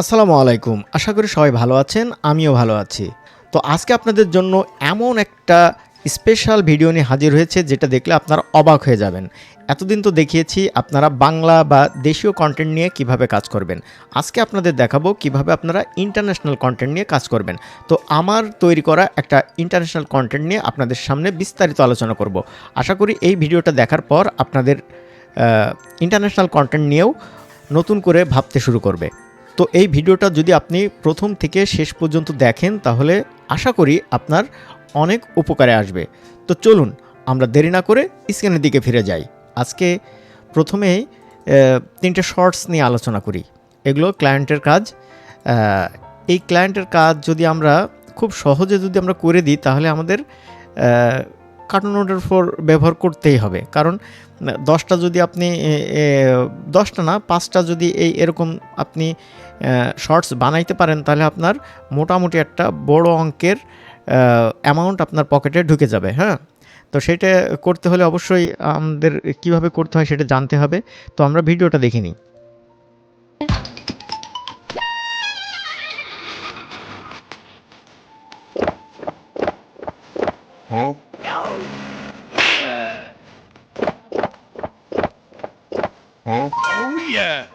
আসসালামু আলাইকুম। আশা করি সবাই ভালো আছেন, আমিও ভালো আছি। তো আজকে আপনাদের জন্য এমন একটা স্পেশাল ভিডিও নিয়ে হাজির হয়েছে, যেটা দেখলে আপনারা অবাক হয়ে যাবেন। এতদিন তো দেখিয়েছি আপনারা বাংলা বা দেশীয় কন্টেন্ট নিয়ে কীভাবে কাজ করবেন। আজকে আপনাদের দেখাবো কীভাবে আপনারা ইন্টারন্যাশনাল কন্টেন্ট নিয়ে কাজ করবেন। তো আমার তৈরি করা একটা ইন্টারন্যাশনাল কন্টেন্ট নিয়ে আপনাদের সামনে বিস্তারিত আলোচনা করব। আশা করি এই ভিডিওটা দেখার পর আপনাদের ইন্টারন্যাশনাল কন্টেন্ট নিয়েও নতুন করে ভাবতে শুরু করবে। তো এই ভিডিওটা যদি আপনি প্রথম থেকে শেষ পর্যন্ত দেখেন, তাহলে আশা করি আপনার অনেক উপকারে আসবে। তো চলুন, আমরা দেরি না করে স্ক্রিনের দিকে ফিরে যাই। আজকে প্রথমেই তিনটে শর্টস নিয়ে আলোচনা করি। এগুলো ক্লায়েন্টের কাজ। এই ক্লায়েন্টের কাজ যদি আমরা খুব সহজে যদি আমরা করে দিই, তাহলে আমাদের কার্টুন অর্ডার ফোর ব্যবহার করতেই হবে। কারণ, দশটা যদি আপনি দশটা না, পাঁচটা যদি এই এরকম আপনি শর্টস বানাইতে পারেন তাহলে আপনার মোটামুটি একটা বড় অঙ্কের অ্যামাউন্ট আপনার পকেটে ঢুকে যাবে হ্যাঁ তো সেটা করতে হলে অবশ্যই আমাদের কীভাবে করতে হয় সেটা জানতে হবে তো আমরা ভিডিওটা দেখে নিই Huh? Huh? Oh yeah!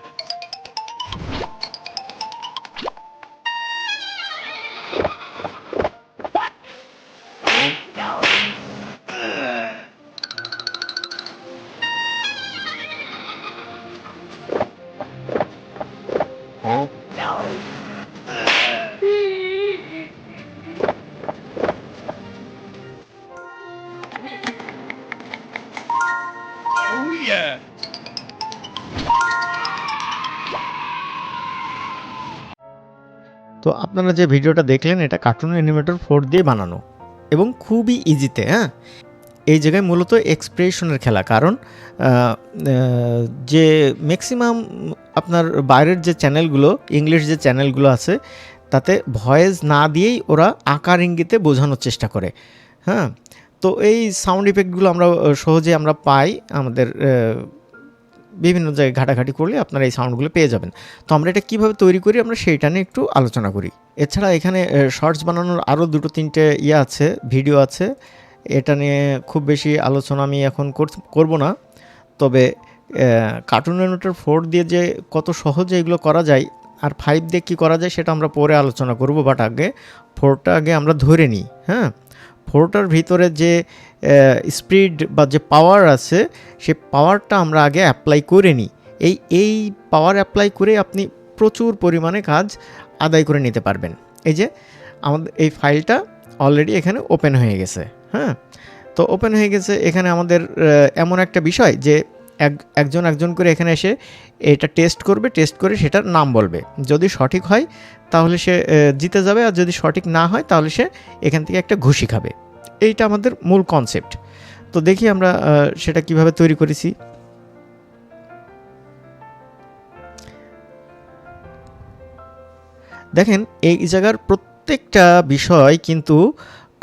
আপনারা যে ভিডিওটা দেখলেন, এটা কার্টুন অ্যানিমেটর ফোর দিয়ে বানানো। এবং খুবই ইজিতে হ্যাঁ? এই জায়গায় মূলত এক্সপ্রেশনের খেলা। কারণ যে ম্যাক্সিমাম আপনার বাইরের যে চ্যানেলগুলো ইংলিশ যে চ্যানেলগুলো আছে, তাতে ভয়েস না দিয়েই ওরা আকার ইঙ্গিতে বোঝানোর চেষ্টা করে হ্যাঁ? তো এই সাউন্ড ইফেক্টগুলো আমরা সহজে আমরা পাই আমাদের বিভিন্ন জায়গায় ঘাটাঘাটি করলে আপনারা এই সাউন্ডগুলো পেয়ে যাবেন। তো আমরা এটা কীভাবে তৈরি করি আমরা সেইটা নিয়ে একটু আলোচনা করি। এছাড়া এখানে শর্টস বানানোর আরও দুটো তিনটে ইয়ে আছে ভিডিও আছে। এটা নিয়ে খুব বেশি আলোচনা আমি এখন কর- করব না। তবে কার্টুন অ্যানিমেটর ফোর দিয়ে যে কত সহজে এগুলো করা যায় আর ফাইভ দিয়ে কী করা যায় সেটা আমরা পরে আলোচনা করব বাট আগে ফোরটা আগে আমরা ধরে নিই হ্যাঁ? ফোরটার ভিতরে যে স্পিড বা যে পাওয়ার আছে, সে পাওয়ারটা আমরা আগে অ্যাপ্লাই করে নিই। এই এই পাওয়ার অ্যাপ্লাই করে আপনি প্রচুর পরিমাণে কাজ আদায় করে নিতে পারবেন। এই যে আমাদের এই ফাইলটা অলরেডি এখানে ওপেন হয়ে গেছে হ্যাঁ? তো ওপেন হয়ে গেছে, এখানে আমাদের এমন একটা বিষয় যে এক, একজন একজন করে এখানে এসে এটা টেস্ট করবে টেস্ট করে সেটার নাম বলবে। যদি সঠিক হয়, তাহলে সে জিতে যাবে, আর যদি সঠিক না হয়, তাহলে সে এখান থেকে একটা ঘুষি খাবে। এইটা আমাদের মূল কনসেপ্ট তো দেখি আমরা সেটা কীভাবে তৈরি করেছি। দেখেন, এই জায়গার প্রত্যেকটা বিষয় কিন্তু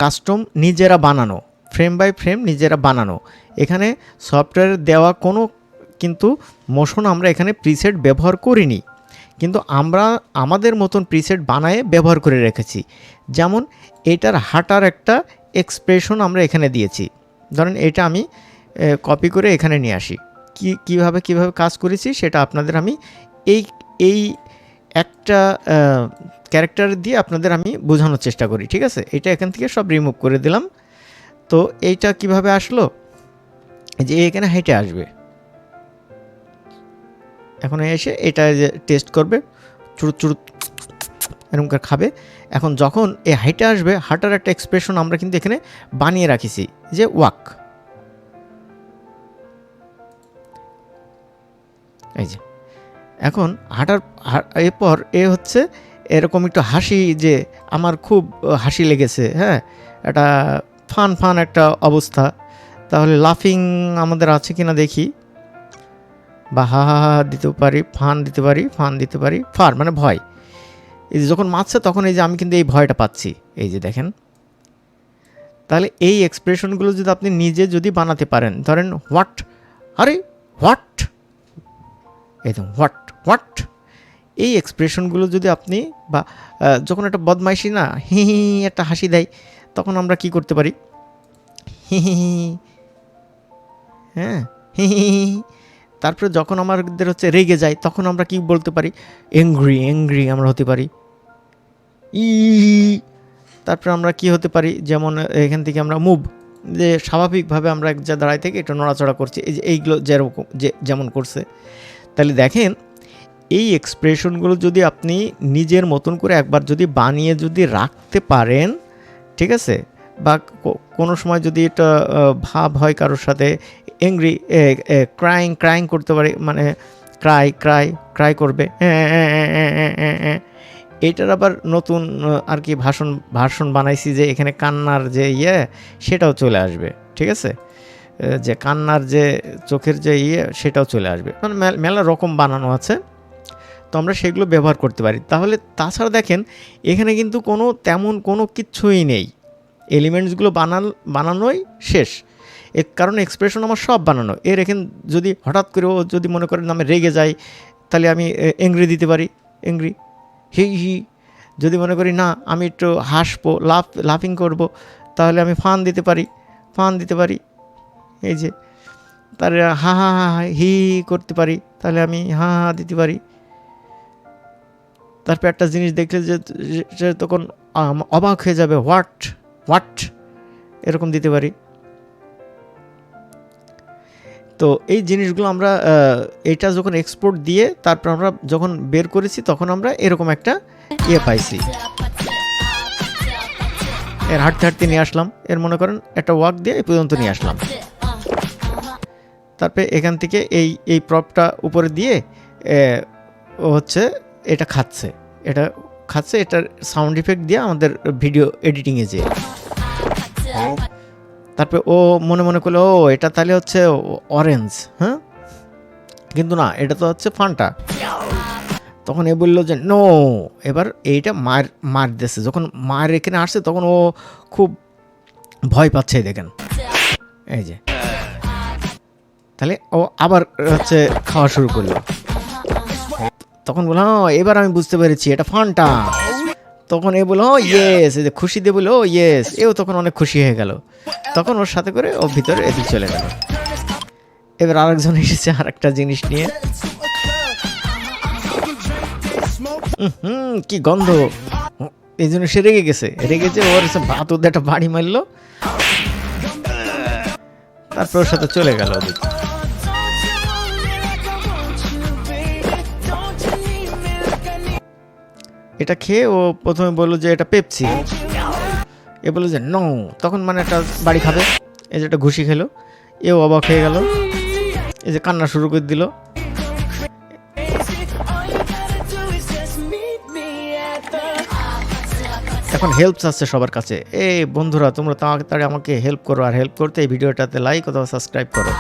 কাস্টম নিজেরা বানানো। ফ্রেম বাই ফ্রেম নিজেরা বানানো। এখানে সফটওয়্যার দেওয়া কোনো কিন্তু মোশন আমরা এখানে প্রিসেট ব্যবহার করিনি। কিন্তু আমরা আমাদের মতন প্রিসেট বানায়ে ব্যবহার করে রেখেছি। যেমন এটার হাঁটার একটা এক্সপ্রেশন আমরা এখানে দিয়েছি। ধরেন এটা আমি কপি করে এখানে নিয়ে আসি। কি, কীভাবে কীভাবে কাজ করেছি সেটা আপনাদের আমি এই এই একটা ক্যারেক্টার দিয়ে আপনাদের আমি বোঝানোর চেষ্টা করি, ঠিক আছে? এটা এখান থেকে সব রিমুভ করে দিলাম। তো এইটা কীভাবে আসলো? যে এখানে হেঁটে আসবে। এখন এসে এটা যে টেস্ট করবে চুরুত চুরুত এরকম করে খাবে। এখন যখন এ হাইটে আসবে, হাঁটার একটা এক্সপ্রেশন আমরা কিন্তু এখানে বানিয়ে রাখিছি, যে ওয়াক এই যে, এখন হাঁটার এরপর এ হচ্ছে এরকম একটু হাসি যে, আমার খুব হাসি লেগেছে। হ্যাঁ একটা ফান ফান একটা অবস্থা। তাহলে লাফিং আমাদের আছে কি না দেখি। বা হা হা হা দিতে পারি, ফান দিতে পারি, ফান দিতে পারি, ফার মানে ভয়। এই যে যখন মারছে তখন এই যে আমি কিন্তু এই ভয়টা পাচ্ছি। এই যে দেখেন। তাহলে এই এক্সপ্রেশনগুলো যদি আপনি নিজে যদি বানাতে পারেন, ধরেন হোয়াট আরে হোয়াট এই হোয়াট হোয়াট এই এক্সপ্রেশনগুলো যদি আপনি বা যখন একটা বদমাইশি না, হি হি একটা হাসি দেয়, তখন আমরা কি করতে পারি? হি হি হ্যাঁ হি। তারপরে যখন আমাদের হচ্ছে রেগে যায়, তখন আমরা কি বলতে পারি? এংগ্রি এংগ্রি আমরা হতে পারি। ই, তারপরে আমরা কি হতে পারি? যেমন এখান থেকে আমরা মুভ যে স্বাভাবিকভাবে আমরা এক জায়গায় দাঁড়ায় থেকে এটা নড়াচড়া করছি, এই যে এইগুলো যেরকম, যে যেমন করছে। তাহলে দেখেন এই এক্সপ্রেশনগুলো যদি আপনি নিজের মতন করে একবার যদি বানিয়ে যদি রাখতে পারেন, ঠিক আছে? বা কোনো সময় যদি এটা ভাব হয় কারোর সাথে এংরি ক্রাইং ক্রাইং করতে পারে মানে ক্রাই ক্রাই ক্রাই করবে। এটার আবার নতুন আর কি ভাষণ ভাষণ বানাইছি যে এখানে কান্নার যে ইয়ে সেটাও চলে আসবে, ঠিক আছে? যে কান্নার যে চোখের যে ইয়ে সেটাও চলে আসবে। মানে মেলা রকম বানানো আছে। তো আমরা সেগুলো ব্যবহার করতে পারি। তাহলে তাছাড়া দেখেন এখানে কিন্তু কোনো তেমন কোনো কিচ্ছুই নেই। এলিমেন্টসগুলো বানাল বানানোই শেষ। এর কারণ এক্সপ্রেশন আমার সব বানানো। এর এখানে যদি হঠাৎ করে ও যদি মনে করেন আমি রেগে যাই তাহলে আমি এংরি দিতে পারি। এংরি হি হি। যদি মনে করি না আমি একটু হাসবো লাফ লাফিং করব তাহলে আমি ফান দিতে পারি ফান দিতে পারি। এই যে তার হা হা, হি হি করতে পারি তাহলে আমি হা হা দিতে পারি। তারপর একটা জিনিস দেখলে যে যে তখন অবাক হয়ে যাবে হোয়াট হোয়াট এরকম দিতে পারি। তো এই জিনিসগুলো আমরা এটা যখন এক্সপোর্ট দিয়ে তারপর আমরা যখন বের করেছি তখন আমরা এরকম একটা ইয়ে পাইছি। এর হাঁটতে হাঁটতে নিয়ে আসলাম। এর মনে করেন একটা ওয়াক দিয়ে এই পর্যন্ত নিয়ে আসলাম। তারপরে এখান থেকে এই এই প্রপটা উপরে দিয়ে হচ্ছে এটা খাচ্ছে। এটা খাচ্ছে, এটার সাউন্ড ইফেক্ট দিয়ে আমাদের ভিডিও এডিটিংয়ে যে তারপরে ও মনে মনে করল, ও, এটা তাহলে হচ্ছে অরেঞ্জ হ্যাঁ? কিন্তু না, এটা তো হচ্ছে ফান্টা। তখন এ বলল যে, নো, এবার এইটা মার মার দিয়েছে। যখন মার এখানে আসছে, তখন ও খুব ভয় পাচ্ছে দেখেন। এই যে। তাহলে ও আবার হচ্ছে খাওয়া শুরু করল। তখন বললাম "ও, এবার আমি বুঝতে পেরেছি এটা ফান্টা। তখন এ বলল ইয়েস এই যে খুশি দিয়ে বলল ইয়েস এও তখন অনেক খুশি হয়ে গেল। তখন ওর সাথে করে ও ভিতরে এদিক চলে গেল। এবার আরেকজন এসেছে আর একটা জিনিস নিয়ে। হুম কি গন্ধ। এই জন্য সে রেগে গেছে। রেগেছে ওর ভাত ওদের একটা বাড়ি মারলো। তারপর ওর সাথে চলে গেল ওদিক। এটা খেয়ে ও প্রথমে বলল যে এটা পেপসি। এ বলল যে নো তখন মানে একটা বাড়ি খাবে। এই যে একটা ঘুষি খেলো। এও অবাক হয়ে গেল। এই যে কান্না শুরু করে দিল। এখন হেল্প চাচ্ছে সবার কাছে। এই বন্ধুরা, তোমরা তাড়াতাড়ি আমাকে হেল্প করো আর হেল্প করতে এই ভিডিওটাতে লাইক অথবা সাবস্ক্রাইব করো।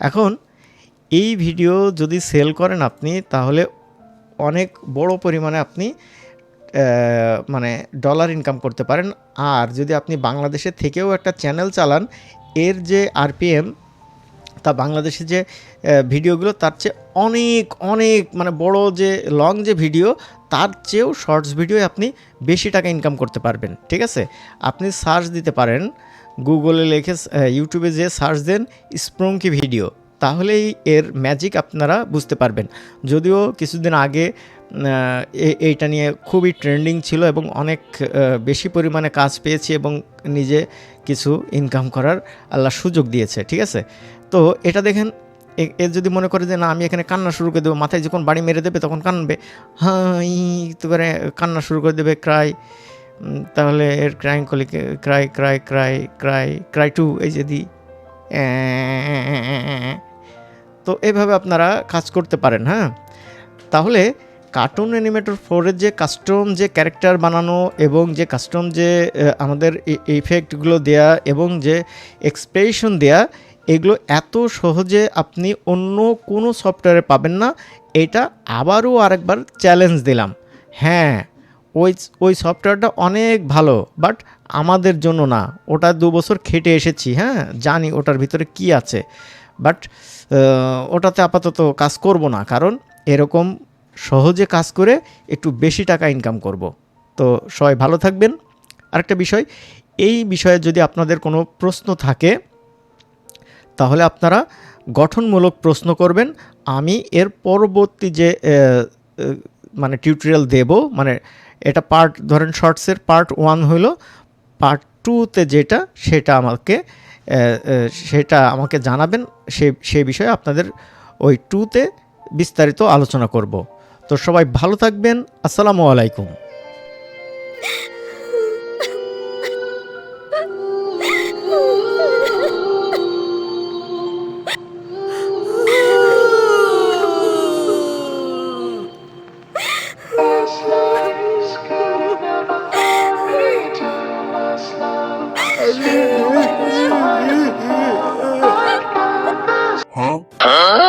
এখন এই ভিডিও যদি সেল করেন আপনি, তাহলে অনেক বড় পরিমাণে আপনি মানে ডলার ইনকাম করতে পারেন। আর যদি আপনি বাংলাদেশে থেকেও একটা চ্যানেল চালান, এর যে আরপিএম তা বাংলাদেশে যে ভিডিওগুলো, তার চেয়ে অনেক অনেক মানে বড় যে লং যে ভিডিও তার চেয়েও শর্টস ভিডিও আপনি বেশি টাকা ইনকাম করতে পারবেন, ঠিক আছে? আপনি সার্চ দিতে পারেন গুগলে লিখে ইউটিউবে যে সার্চ দেন স্প্রঙ্কি ভিডিও তাহলেই এর ম্যাজিক আপনারা বুঝতে পারবেন। যদিও কিছুদিন আগে এইটা নিয়ে খুবই ট্রেন্ডিং ছিল এবং অনেক বেশি পরিমাণে কাজ পেয়েছি এবং নিজে কিছু ইনকাম করার আল্লাহ সুযোগ দিয়েছে, ঠিক আছে? তো এটা দেখেন এ- যদি মনে করে যে না, আমি এখানে কান্না শুরু করে দেবো, মাথায় যখন বাড়ি মেরে দেবে তখন কানবে। হ্যাঁ করে কান্না শুরু করে দেবে ক্রাই তাহলে এর ক্রাইং করলে cry cry cry cry cry to এই যে দি। তো এইভাবে আপনারা কাজ করতে পারেন হ্যাঁ? তাহলে কার্টুন অ্যানিমেটর ফোরের যে কাস্টম যে ক্যারেক্টার বানানো এবং যে কাস্টম যে আমাদের ইফেক্টগুলো দেয়া এবং যে এক্সপ্রেশন দেয়া এগুলো এত সহজে আপনি অন্য কোনো সফটওয়্যারে পাবেন না। এটা আবারও আরেকবার চ্যালেঞ্জ দিলাম। হ্যাঁ ওই ওই সফটওয়্যারটা অনেক ভালো বাট আমাদের জন্য না। ওটা দু বছর খেটে এসেছি হ্যাঁ জানি ওটার ভিতরে কি আছে। বাট ওটাতে আপাতত কাজ করব না, কারণ এরকম সহজে কাজ করে একটু বেশি টাকা ইনকাম করব। তো সবাই ভালো থাকবেন। আরেকটা বিষয়, এই বিষয়ে যদি আপনাদের কোনো প্রশ্ন থাকে তাহলে আপনারা গঠনমূলক প্রশ্ন করবেন, আমি এর পরবর্তী যে মানে টিউটোরিয়াল দেব মানে এটা পার্ট ধরেন শর্টসের পার্ট ওয়ান হলো পার্ট টুতে যেটা, সেটা আমাকে সেটা আমাকে জানাবেন, সে সেই বিষয়ে আপনাদের ওই টুতে বিস্তারিত আলোচনা করব। তো সবাই ভালো থাকবেন, আসসালামু আলাইকুম। Huh?